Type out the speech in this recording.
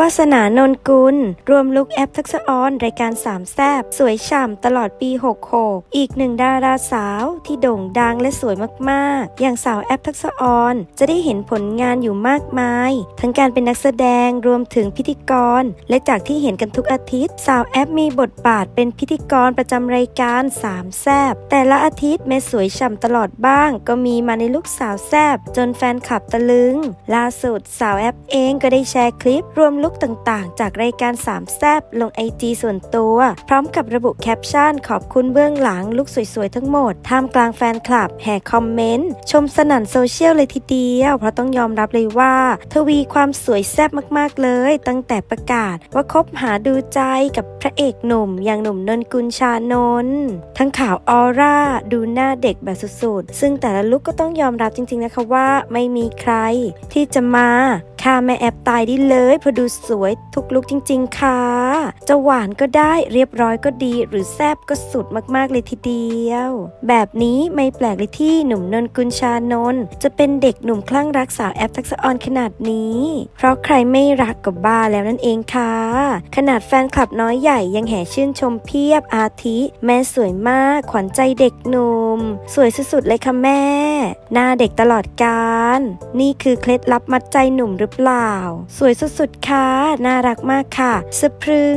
วาสนานนกุล รวมลุกแอปทักษะออน รายการสามแซบสวยฉ่ำตลอดปี 66 อีกหนึ่งดาราสาวที่โด่งดังและสวยมากๆ อย่างสาวแอปทักษะออน จะได้เห็นผลงานอยู่มากมาย ทั้งการเป็นนักแสดงรวมถึงพิธีกร และจากที่เห็นกันทุกอาทิตย์ สาวแอปมีบทบาทเป็นพิธีกรประจำรายการสามแซบแต่ละอาทิตย์แม้สวยฉ่ำตลอดบ้าง ก็มีมาในลุกสาวแซบจนแฟนคลับตะลึง ล่าสุดสาวแอปเองก็ได้แชร์คลิปรวมลุกต่างๆ จากรายการสามแซบลงไอจีส่วนตัว พร้อมกับระบุแคปชั่นขอบคุณเบื้องหลังลุกสวยๆ ทั้งหมด ท่ามกลางแฟนคลับ แห่คอมเมนต์ ชมสนั่นโซเชียลเลยทีเดียว เพราะต้องยอมรับเลยว่า ทวีความสวยแซบมากๆเลย ตั้งแต่ประกาศว่าคบหาดูใจกับพระเอกหนุ่ม อย่างหนุ่มนนกุลชานนท์ทั้งข่าวออร่า ดูหน้าเด็กแบบสุดๆ ซึ่งแต่ละลุกก็ต้องยอมรับจริงๆนะคะว่าไม่มีใครที่จะมาค่าแม่แอบตายได้เลยเพราะดูสวยทุกลุกจริง ๆ ค่ะ จะหวานก็ได้เรียบร้อยก็ดี หรือแซบก็สุดมากๆเลยทีเดียว แบบนี้ไม่แปลกเลยที่หนุ่มนนกุลชานนจะเป็นเด็กหนุ่มคลั่งรักสาวแอปทักษะออนขนาดนี้ เพราะใครไม่รักก็บ้าแล้วนั่นเองค่ะ ขนาดแฟนคลับน้อยใหญ่ยังแห่ชื่นชมเพียบอาทิ แม่สวยมากขวัญใจเด็กหนุ่ม สวยสุดๆเลยค่ะแม่ หน้าเด็กตลอดกาลนี่คือเคล็ดลับมัดใจหนุ่มหรือเปล่า สวยสุดๆค่ะน่ารักมากค่ะสะพรึง